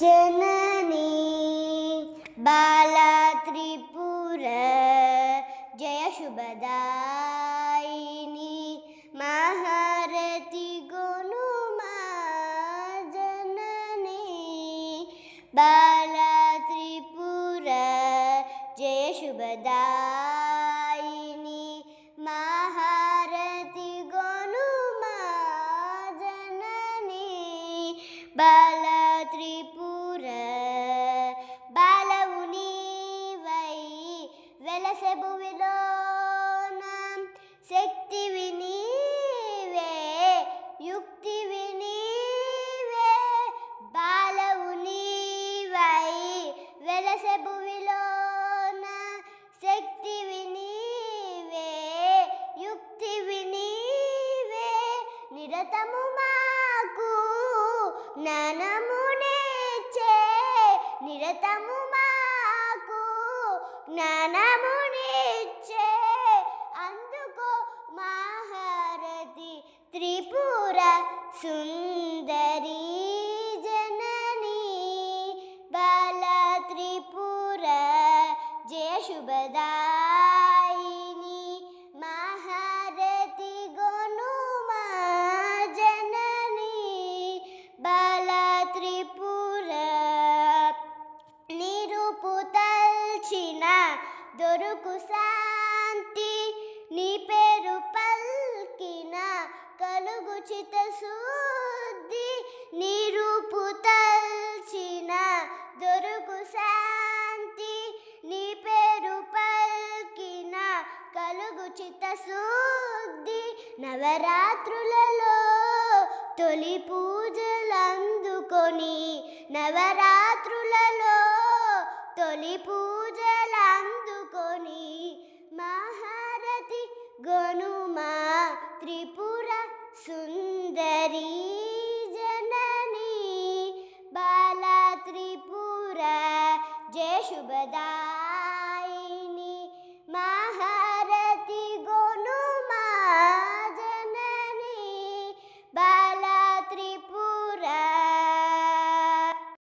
जननी बाला त्रिपुर जय शुभदायिनी महारति गुणुमा जननी बाला त्रिपुर जय शुभदायिनी महारति गुणुमा जननी बाला त्रिपुर నిరతము మాకు జ్ఞానము జ్ఞానమునేచే నిరతము మాకు జ్ఞానము జ్ఞానమునిచ్చే. అందుకో మహారతి త్రిపుర సుందరి జనని బాల త్రిపుర జయ శుభదా దొరుకు శాంతి. నీ పేరు పల్కిన కలుగు చిత శుద్ధి రూపు తల్చిన దొరుకు శాంతి. నీ పేరు పల్కిన కలుగు చిత శుద్ధి నవరాత్రులలో తొలి పూజలందుకొని నవరాత్రులలో తొలి పూజ गनु त्रिपुरा सुन्दरी जननी बाला त्रिपुरा जय शुभदा